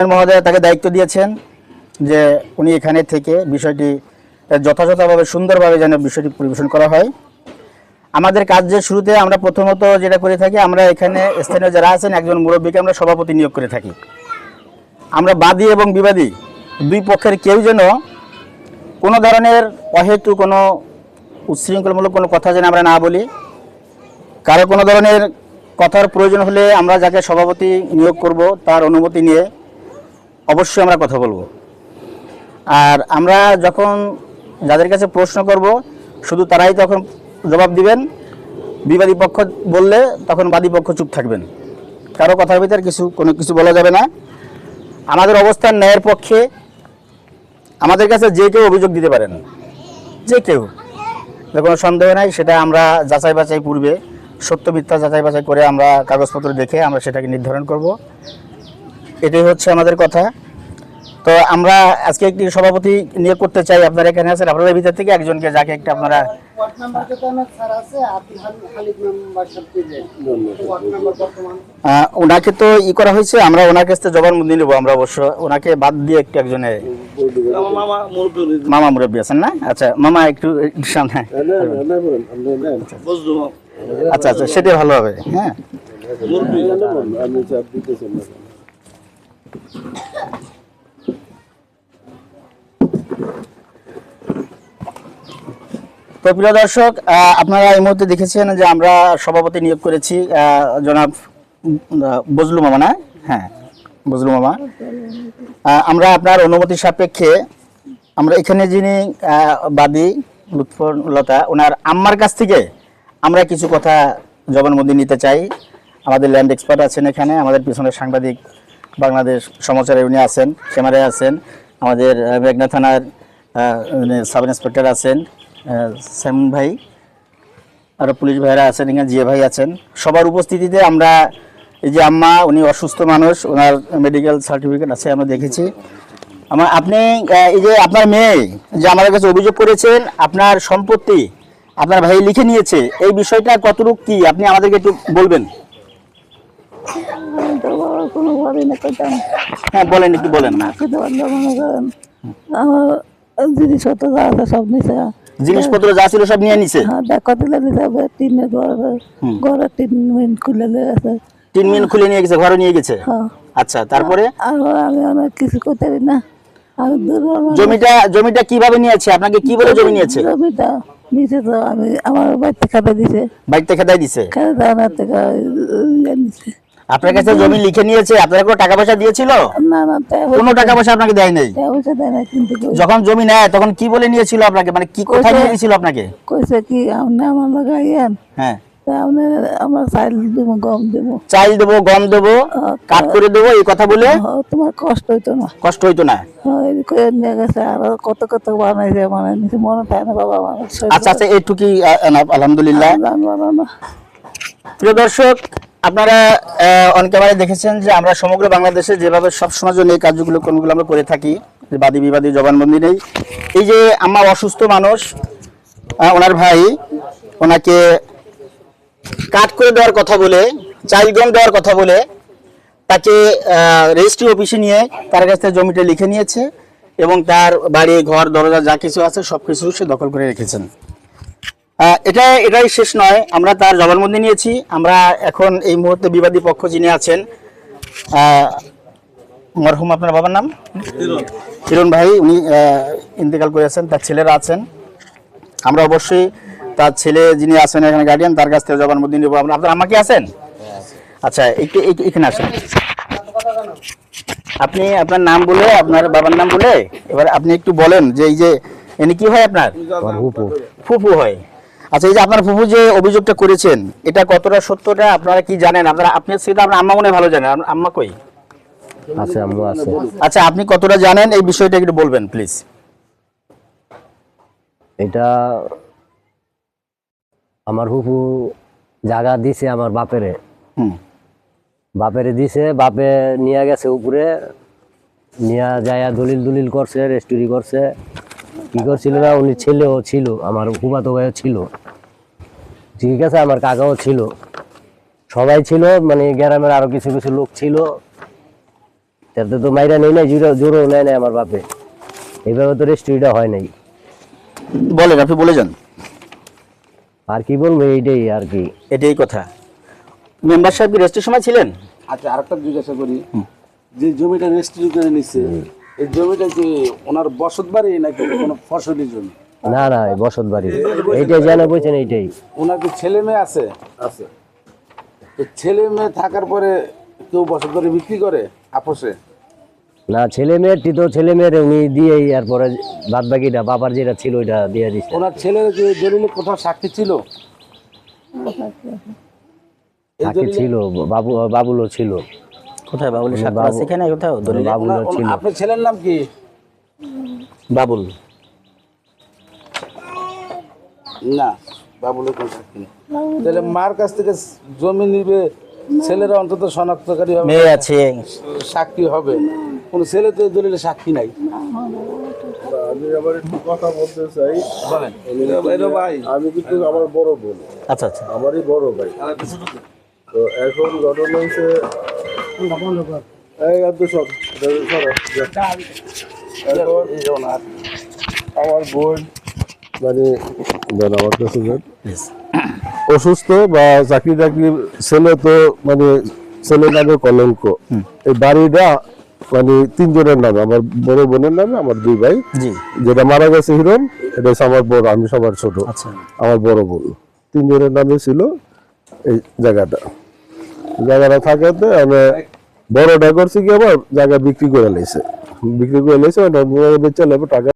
মহোদয় তাকে দায়িত্ব দিয়েছেন যে উনি এখানে থেকে বিষয়টি যথাযথভাবে, সুন্দরভাবে যেন বিষয়টি পরিবেশন করা হয়। আমাদের কাজের শুরুতে আমরা প্রথমত যেটা করে থাকি, আমরা এখানে স্থানীয় যারা আছেন, একজন মুরব্বীকে আমরা সভাপতি নিয়োগ করে থাকি। আমরা বাদী এবং বিবাদী, দুই পক্ষের কেউ যেন কোনো ধরনের অহেতু, কোনো উচ্ছৃঙ্খলমূলক কোনো কথা যেন আমরা না বলি। কারও কোনো ধরনের কথার প্রয়োজন হলে আমরা যাকে সভাপতি নিয়োগ করব তার অনুমতি নিয়ে অবশ্যই আমরা কথা বলব। আর আমরা যখন যাদের কাছে প্রশ্ন করব, শুধু তারাই তখন জবাব দিবেন। বিবাদী পক্ষ বললে তখন বাদী পক্ষ চুপ থাকবেন। কারও কথার ভিতরে কিছু, কোনো কিছু বলা যাবে না। আমাদের অবস্থান ন্যায়ের পক্ষে। আমাদের কাছে যে কেউ অভিযোগ দিতে পারেন। যে কেউ। কোনো সন্দেহ নাই, সেটা আমরা যাচাই বাছাই পূর্বে, সত্য মিথ্যা যাচাই বাছাই করে আমরা কাগজপত্র দেখে আমরা সেটাকে নির্ধারণ করব। এটাই হচ্ছে আমাদের কথা। তো আমরা আজকে একটি সভাপতি নিয়োগ করতে চাই আপনারা এখানে আছেন আপনাদের ভিতর থেকে একজনকে যাকে একটা আপনারা ওনাকে তো ই করা হয়েছে আমরা ওনার কাছ থেকে জবানবন্দি নেব আমরা অবশ্য। ওনাকে বাদ দিয়ে একটু একজনে মামা মুরব্বী। আছেন না? আচ্ছা মামা একটু একটু সামনে আচ্ছা আচ্ছা সেটাই ভালো হবে হ্যাঁ। প্রিয় দর্শক আপনারা এই মুহূর্তে দেখেছেন যে আমরা সভাপতি নিয়োগ করেছি জনাব বজলু মামা, না? হ্যাঁ বজলু মামা। আমরা আপনার অনুমতি সাপেক্ষে, আমরা এখানে যিনি বাদী লতা ওনার আম্মার কাছ থেকে আমরা কিছু কথা জবানবন্দি নিতে চাই। আমাদের ল্যান্ড এক্সপার্ট আছেন এখানে, আমাদের পিছনে সাংবাদিক বাংলাদেশ সমাচারে উনি আছেন ক্যামেরায় আছেন আমাদের মেঘনা থানার সাব ইন্সপেক্টর আছেন আহ, স্যামন ভাই আরও পুলিশ ভাইরা আছেন এখানে জিএ ভাই আছেন। সবার উপস্থিতিতে আমরা এই যে আম্মা উনি অসুস্থ মানুষ ওনার মেডিকেল সার্টিফিকেট আছে আমরা দেখেছি। আমার আপনি এই যে আপনার মেয়ে যে আমাদের কাছে অভিযোগ করেছেন আপনার সম্পত্তি আপনার ভাই লিখে নিয়েছে এই বিষয়টা কতটুকু কি? আপনি আমাদেরকে একটু বলবেন। তো কোনো বাড়ি না করতাম হ্যাঁ বলেন একটু বলেন না। খেতে পারলে মনে করেন আমার জিনিসপত্র যা আছে সব নিচে জিনিসপত্র যা ছিল সব নিয়ে নিছে? হ্যাঁ দেখা দিলে নিচে হবে টিনের ঘর ঘরের টিন মিন খুলে আছে তিন মিন খুলে নিয়ে গেছে ঘরে নিয়ে গেছে? হ্যাঁ। আচ্ছা তারপরে? আর আমি অনেক কিছু করতে পারি না। জমিটা জমিটা কীভাবে নিয়েছে? আপনাকে কি বলে জমি নিয়েছে? জমিটা নিচে তো আমি আমার বাড়িতে খাতা দিছে। বাড়িতে খেদাই দিছে? খাতা থেকে ইয়ে নিছে। আপনার কাছে জমি লিখে নিয়েছে আপনার কোনো টাকা পয়সা দিয়েছিল? না না কোনো টাকা পয়সা আপনাকে দেয় নাই? পয়সা দেয় না কিন্তু যখন জমি নেয় তখন কি বলে নিয়েছিল আপনাকে? মানে কি কোথায় নিয়ে গেছিল আপনাকে? কইছে কি আপনি আমার লাগাইয়েন হ্যাঁ। তা আপনি আমার চাইল দিব গম দিব। চাল দেবো গম দেবো কাট করে দেবো এই কথা বলে? তোমার কষ্ট হইতো না। কষ্ট হইতো না। কত কত বানাইছে মানে মনে থাকে না বাবা আচ্ছা আচ্ছা আহ, আলহামদুলিল্লাহ। প্রিয় দর্শক আপনারা অন ক্যামেরায় দেখেছেন যে আমরা সমগ্র বাংলাদেশে যেভাবে সবসময় জন্য এই কার্যগুলো কোনগুলো আমরা করে থাকি, যে বাদী বিবাদী জবানবন্দি নেই। এই যে আমার অসুস্থ মানুষ ওনার ভাই, ওনাকে কাট করে দেওয়ার কথা বলে চাইল দেওয়ার কথা বলে, তাকে রেজিস্ট্রি অফিসে নিয়ে তার কাছ থেকে জমিটা লিখে নিয়েছে এবং তার বাড়ি, ঘর, দরজা যা কিছু আছে সব কিছু সে দখল করে রেখেছেন। এটা এটাই শেষ নয়। আমরা তার জবানবন্দি নিয়েছি। আমরা এখন এই মুহূর্তে বিবাদী পক্ষ যিনি আছেন মরহুম আপনার বাবার নাম? কিরণ ভাই উনি ইন্তেকাল করেছেন তার ছেলেরা আছেন। আমরা অবশ্যই তার ছেলে যিনি আছেন এখানে গার্ডিয়ান তার কাছ থেকে জবানবন্দি নেব। আমরা আপনার আমাকে আছেন? আচ্ছা একটু একটু এখানে আসেন। আপনি আপনার নাম বলে আপনার বাবার নাম বলে এবার আপনি একটু বলেন যে এই যে এনে কি হয় আপনার? ফুফু হয়। আচ্ছা এই যে আপনার ফুফু যে অভিযোগটা করেছেন এটা কতটা সত্যটা আপনারা কি জানেন? আপনারা আপনি সেটা আপনার আম্মা মনে ভালো জানেন। আম্মা কই? আছে আম্মু আছে। আচ্ছা আপনি কতটা জানেন? এই বিষয়টা একটু বলবেন প্লিজ। এটা আমার হুপু জায়গা দিছে আমার বাপেরে। হুম। বাপেরে দিছে বাপে নিয়ে গেছে উপরে নিয়ে যায় দলিল দলিল করছে রেস্টুরি করছে। কি করছিল না? উনি ছেলেও ছিল আমার হুবাতো ভাইও ছিল। ঠিক আছে আমার কাকাও ছিল। সবাই ছিল মানে গ্রামের আরও কিছু কিছু লোক ছিল। তাতে তো মাইরা নেই নাই জোরও জোরও নেয় নাই আমার বাপে। এইভাবে তো রেস্টুরিটা হয় নাই। বলেন আপনি বলে যান। আর কি বলব এইটাই আর কি। এটাই কথা। মেম্বার সাহেব কি রেস্টের সময় ছিলেন? আচ্ছা আরেকটা জিজ্ঞাসা করি। যে জমিটা রেজিস্ট্রি করে নিচ্ছে এই জমিটা কি ওনার বসত বাড়ি নাকি কোনো ফসলি জমি? না না বসত বাড়ি। এইটাই জানা বলছেন এইটাই। ওনার কি ছেলে মেয়ে আছে? আছে। তো ছেলে মেয়ে থাকার পরে কেউ বসত বাড়ি বিক্রি করে আপোষে? না ছেলে তো ছেলে মেয়ের উনি দিয়েই এরপরে বাদ বাকিটা বাবার যেটা ছিল ওইটা দিয়ে দিচ্ছে ওনার ছেলের দলিলে কোথাও সাক্ষী ছিল? দলিলে ছিল বাবু বাবুলও ছিল। কোথায়? বাবুল সাক্ষর আছে এখানে কোথাও দলিলে? ওনার- ছিল আপনার ছেলের নাম কি? বাবুল। না বাবুলের কোনো নেই। তাহলে মার কাছ থেকে জমি নিবে ছেলেরা অন্তত শনাক্তকারী হবে। মেয়ে আছে। সাক্ষী হবে। কোন ছেলে তো দলিলে সাক্ষী নাই। আমি আবার একটু কথা বলতে চাই। বলেন। এটা ভাই। আমি কিন্তু আমার বড় বোন। আচ্ছা আচ্ছা। আমারই বড় ভাই। তো এখন ঘটনা হয়েছে এই আব্দুল সর আমার বোন মানে আমার কাছে অসুস্থ বা চাকরি টাকরির ছেলে তো মানে ছেলে নামে কলঙ্ক। এই বাড়িটা মানে তিনজনের নামে। আমার বড় বোনের নামে আমার দুই ভাই। যেটা মারা গেছে হিরণ এটা হচ্ছে আমার বড় আমি সবার ছোট। আচ্ছা। আমার বড় বোন। তিনজনের নামে ছিল এই জায়গাটা। জায়গাটা থাকাতে আমি বড়টা করছি কি আবার, জায়গা বিক্রি করে লাইছে বিক্রি করে লাইছে ওটা বেচে টাকা